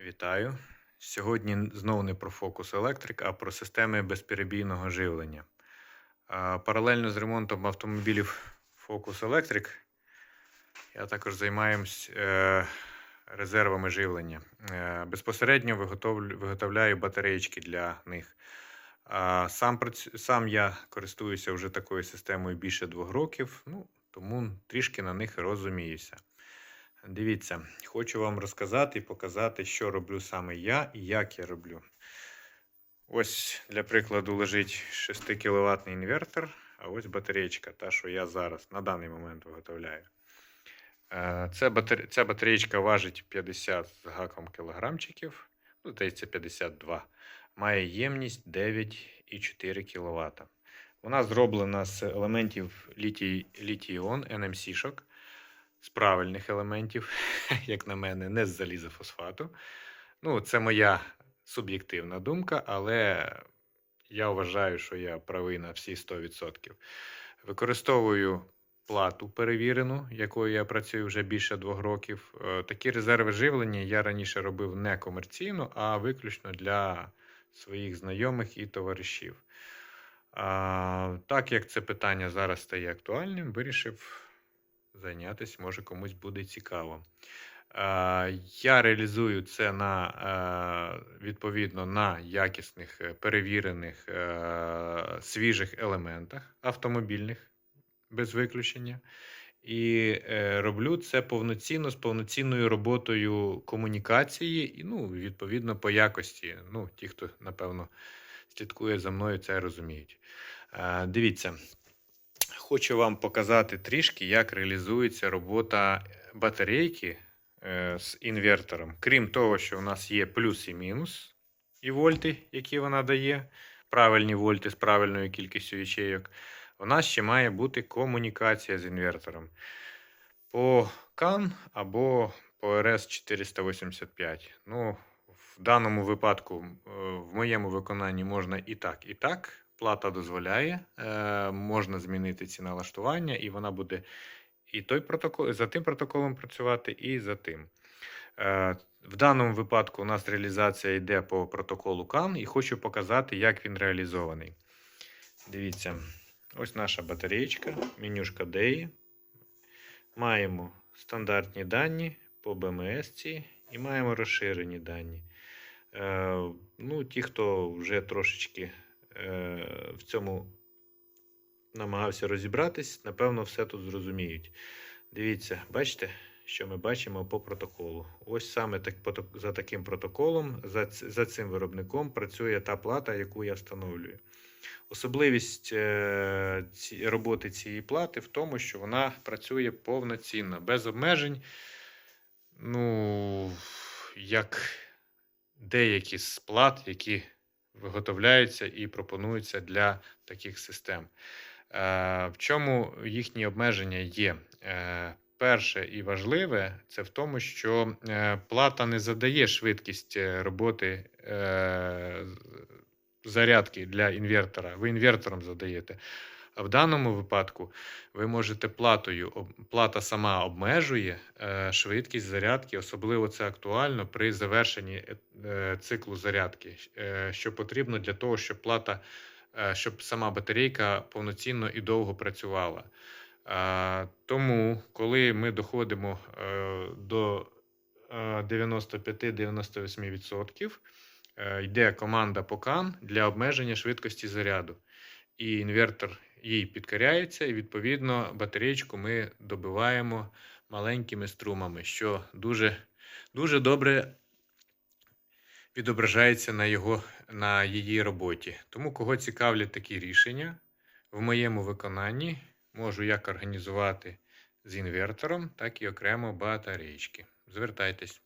Вітаю! Сьогодні знову не про Focus Electric, а про системи безперебійного живлення. Паралельно з ремонтом автомобілів Focus Electric я також займаюся е, резервами живлення. Е, безпосередньо виготовляю батареїчки для них. Сам, сам я користуюся вже такою системою більше двох років, ну, тому трішки на них розуміюся. Дивіться, хочу вам розказати і показати, що роблю саме я і як я роблю. Ось, для прикладу, лежить 6 кВт інвертор, а ось батареєчка, та, що я зараз на даний момент виготовляю. Е, батаре... Ця батареєчка важить 50 з гаком кілограмчиків, ну, здається, 52. Має ємність 9,4 кВт. Вона зроблена з елементів літій... літій-іон NMC-шок з правильних елементів, як на мене, не з залізофосфату. Ну, це моя суб'єктивна думка, але я вважаю, що я правий на всі 100%. Використовую плату перевірену, якою я працюю вже більше двох років. Е, Такі резерви живлення я раніше робив не комерційно, а виключно для своїх знайомих і товаришів. А, так як це питання зараз стає актуальним, вирішив зайнятися, може комусь буде цікаво. Е, Я реалізую це на е, відповідно на якісних е, перевірених свіжих елементах автомобільних без виключення. І роблю це повноцінно з повноцінною роботою комунікації, і ну, відповідно по якості. Ну, ті, хто напевно слідкує за мною, це розуміють. Дивіться, хочу вам показати трішки, як реалізується робота батарейки е, з інвертором. Крім того, що у нас є плюс і мінус і вольти, які вона дає, правильні вольти з правильною кількістю ячейок. У нас ще має бути комунікація з інвертором по CAN або по RS485. Ну, в даному випадку, е, в моєму виконанні можна і так, і так. Плата дозволяє, е, можна змінити ці налаштування, і вона буде і той протокол, за тим протоколом працювати, і за тим. Е, В даному випадку у нас реалізація йде по протоколу CAN, і хочу показати, як він реалізований. Дивіться, ось наша батареєчка, менюшка DEI. Маємо стандартні дані по БМС і маємо розширені дані. Е, ну, ті, хто вже трошечки в цьому намагався розібратись, напевно, все тут зрозуміють. Дивіться, бачите, що ми бачимо по протоколу. Ось саме так, за таким протоколом, за, за цим виробником працює та плата, яку я встановлюю. Особливість е, роботи цієї плати в тому, що вона працює повноцінно, без обмежень. Ну, як деякі з плат, які виготовляються і пропонуються для таких систем. Е, В чому їхні обмеження є? Е, Перше і важливе це в тому, що е, плата не задає швидкість роботи зарядки для інвертора. Ви інвертором задаєте. А в даному випадку ви можете платою, плата сама обмежує е, швидкість зарядки, особливо це актуально при завершенні е, е, циклу зарядки, що потрібно для того, щоб плата, щоб сама батарейка повноцінно і довго працювала. Тому, коли ми доходимо до е, 95-98%, е, йде команда по CAN для обмеження швидкості заряду. І інвертор їй підкоряється, і відповідно батареєчку ми добиваємо маленькими струмами, що дуже, дуже добре відображається на, його, на її роботі. Тому, кого цікавлять такі рішення, в моєму виконанні можу як організувати з інвертором, так і окремо батареєчки. Звертайтесь.